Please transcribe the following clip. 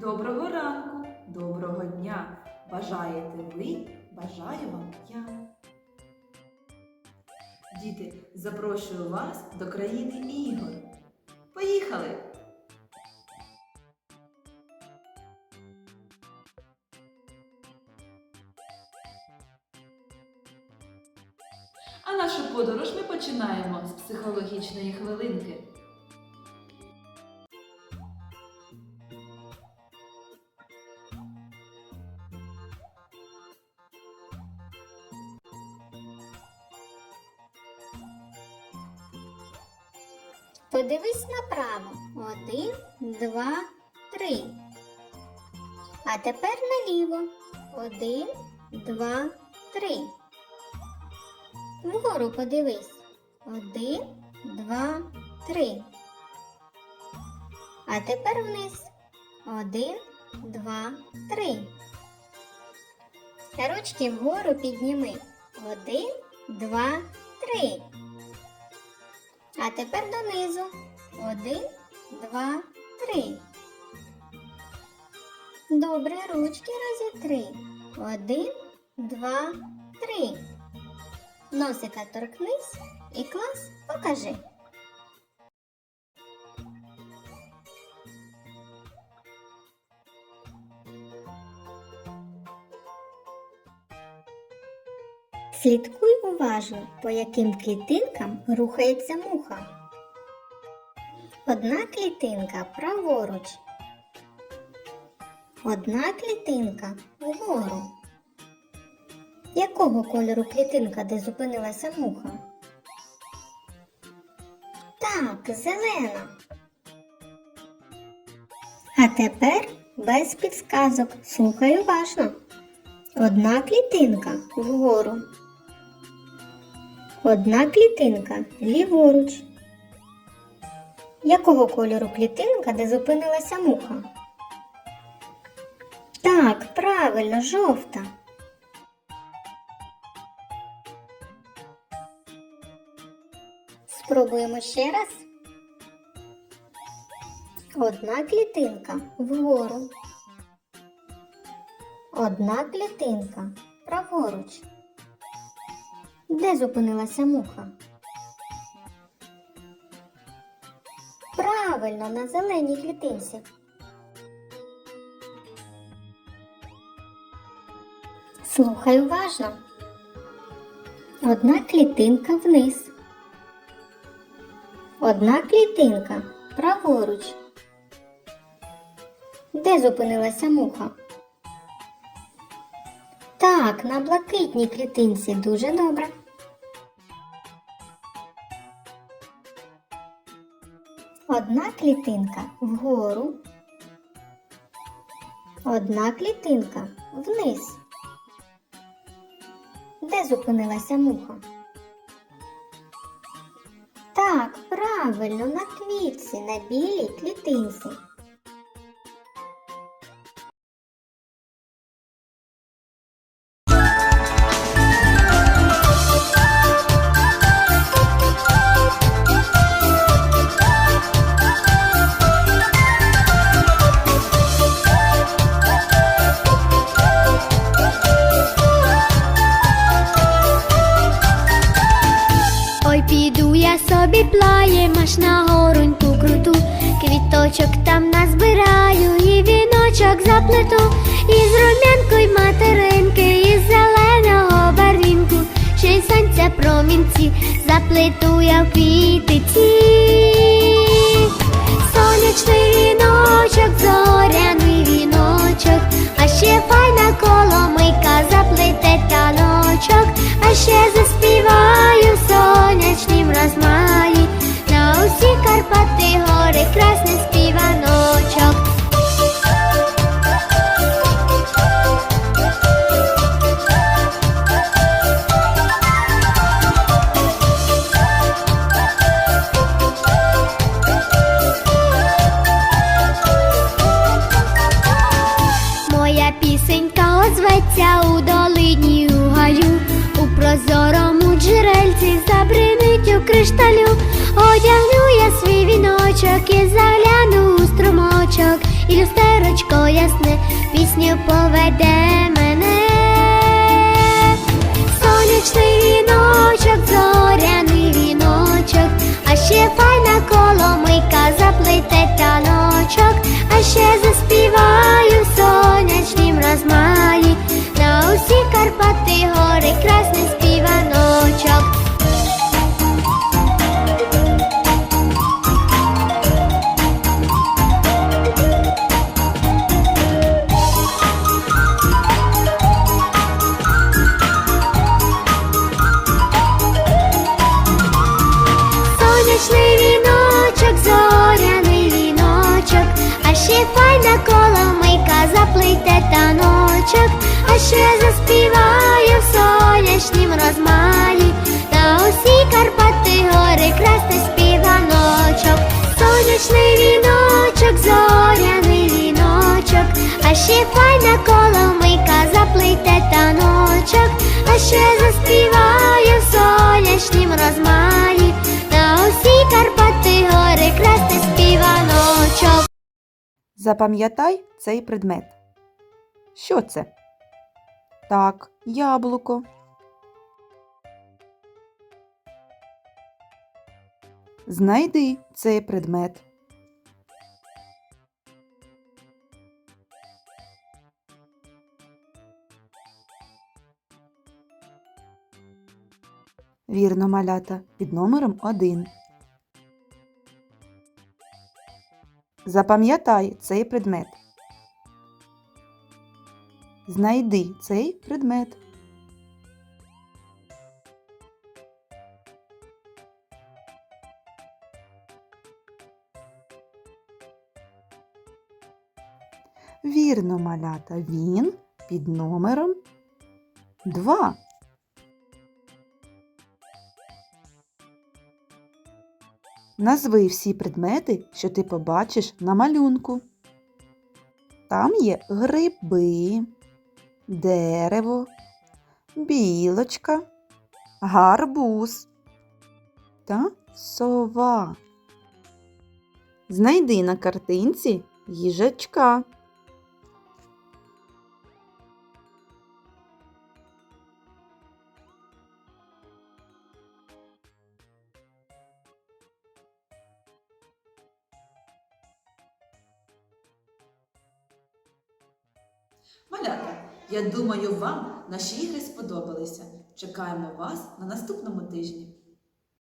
Доброго ранку, доброго дня. Бажаєте ви, бажаю вам я. Діти, запрошую вас до країни ігор. Поїхали! А нашу подорож ми починаємо з психологічної хвилинки. Подивись направо. Один, два, три. А тепер наліво. Один, два, три. Вгору подивись. Один, два, три. А тепер вниз. Один, два, три. Ручки вгору підніми. Один, два, три. А тепер донизу. Один, два, три. Добре, ручки розітри. Один, два, три. Носика торкнись і клас покажи. Слідкуй уважно, по яким клітинкам рухається муха. Одна клітинка праворуч. Одна клітинка вгору. Якого кольору клітинка, де зупинилася муха? Так, зелена. А тепер без підсказок. Слухай уважно. Одна клітинка вгору. Одна клітинка ліворуч. Якого кольору клітинка, де зупинилася муха? Так, правильно, жовта. Спробуємо ще раз. Одна клітинка вгору. Одна клітинка праворуч. Де зупинилася муха? Правильно, на зеленій клітинці. Слухай уважно. Одна клітинка вниз. Одна клітинка праворуч. Де зупинилася муха? Так, на блакитній клітинці дуже добре. Одна клітинка вгору. Одна клітинка вниз. Де зупинилася муха? Так, правильно, на квітці, на білій клітинці. Собі плаєм аж на гороньку круту, квіточок там назбираю і віночок заплету, із рум'янку й материнки, із зеленого барвінку, ще й сонця промінці, заплету я в квітиці. Сонячний віночок, зоряний віночок, а ще файна коломийка заплете таночок, а ще заспіваю в розмаї на усі Карпати гори красний співаночок. У одягну я свій віночок і загляну у струмочок, і люстерочко ясне, пісню поведе Сонячний віночок, зоряний віночок, а ще файна коломийка заплете таночок, а ще заспіваю в сонячнім розмаї, на усі Карпати гори красний співаночок, сонячний віночок, зоряний віночок, а ще файна коломийка заплете таночок, а ще заспіваю в сонячнім розмаї, Запам'ятай цей предмет. Що це? Так, яблуко. Знайди цей предмет. Вірно, малята, під номером 1. Запам'ятай цей предмет. Знайди цей предмет. Вірно, малята, він під номером 2. Назви всі предмети, що ти побачиш на малюнку. Там є гриби, дерево, білочка, гарбуз та сова. Знайди на картинці їжачка. Малята, я думаю, вам наші ігри сподобалися. Чекаємо вас на наступному тижні.